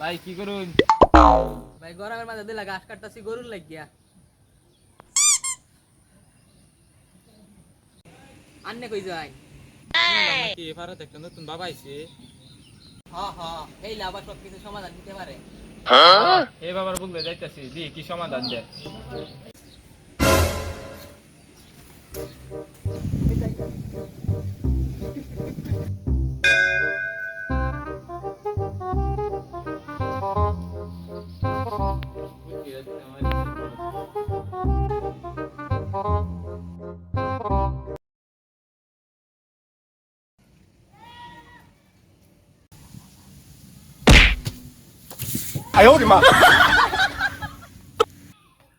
ভাই কি করুন? ভাই গরমের মাঝে দিলা ঘাস কাটতাছি গরুর লাগিয়া। আন্নে কই যাই কি এবারে একটা নতুন বাবা আইছে? হ হ এই আবার সব কিছু সমাধান দিতে পারে। এই বাবার বলতে যাইতাছি দি কি সমাধান দে?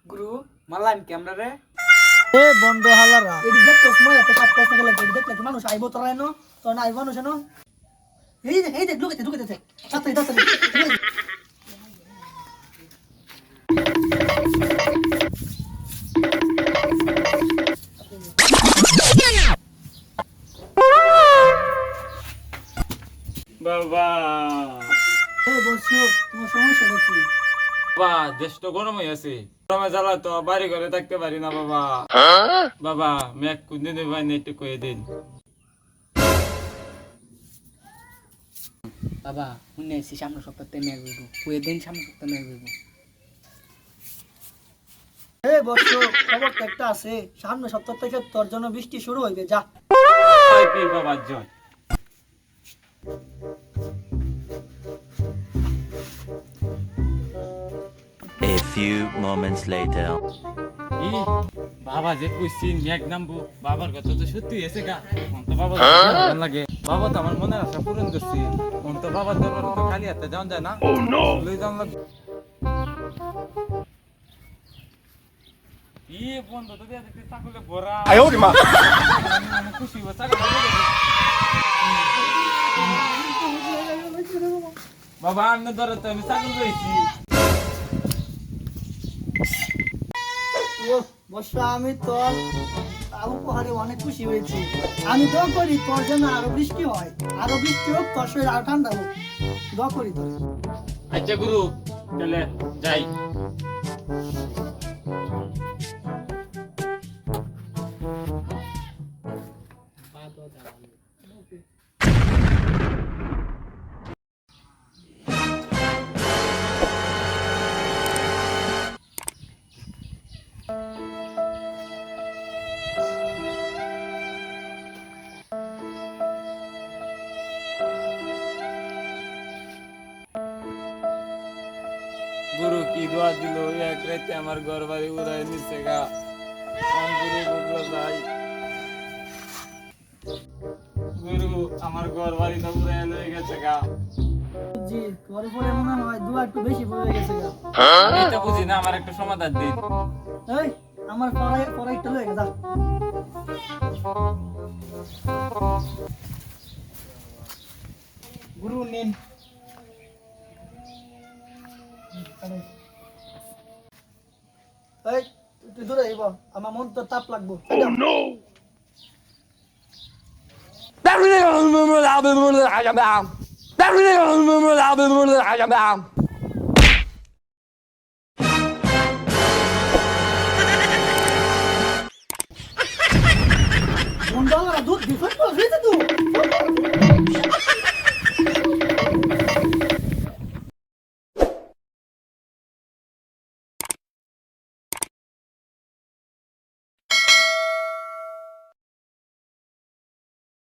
গুরু মারলাম ক্যামেরা রে। এ বন্ধ হালারা। এটি দেখতো সময় একটা সাত পাঁচ লাগে এটি দেখলে কি মানুষ আইব তোরা এনো তো না আইব এনো। এই দেখ এই দেখ ঢুকেছে ঢুকেছে তাড়াতাড়ি তাড়াতাড়ি বাবা। এই বসো তোমার সমস্যাটা কি? বাবা দেশ তো গরম হয়ে আছে। গরমে জ্বালা তো বাড়ি ঘরে থাকতে পারি না বাবা। বাবা মেঘ কোনদিন ভাই নেটে কয়ে দিন। বাবা শুনে আছি সামনে সপ্তাহে মেঘ হইব কুয়ে দিন সামনে সপ্তাহে মেঘ হইব এই বসো খবর তো একটা আছে। সামনে সপ্তাহ থেকে তোর জন্য বৃষ্টি শুরু হইবে যা। বাবার জয়। A few moments later. বাবা যে কইছি মেঘ নামবো বাবার কথা তো সত্যি এসে গা। মন তো বাবা ভালো লাগে। বাবা তো আমার মনের আশা পূরণ করছি। মন তো বাবার দরবার তো খালি হাতে যাওয়া যায় না। লই যাওয়া লাগবে। ই বন্ধ তো দিয়া দেখতে চাকলে ভরা। আয় ওরে মা! খুশি হই চাকলে বাবা আমি ধরে তো আমি ছাগল রয়েছি আমি তোর উপহারে অনেক খুশি হয়েছি। আমি তো করি তোর জন্য আরও বৃষ্টি হয় আরও বৃষ্টি হোক তোর শরীর আরও ঠান্ডা হোক। দোয়া করি তোর। আচ্ছা গুরু তাহলে যাই। গুরু কি দোয়া দিল? এক রাতে আমার ঘর বাড়ি উড়াই নিচ্ছে গা গুরু আমার ঘর বাড়ি তো উড়াই লয়ে গেছে গা। জি তোর উপরে মনে হয় দোয়া একটু বেশি পড়ে গেছে গা। আমি তো বুঝি না আমার একটা সমাধান দিন। এই আমার পড়াই পড়াইটা লয়ে গেছে গুরু নিন। এই তুই দূরে আইব আমার মন তো তাপ লাগবো। বন্ধ দুধ বিফট করে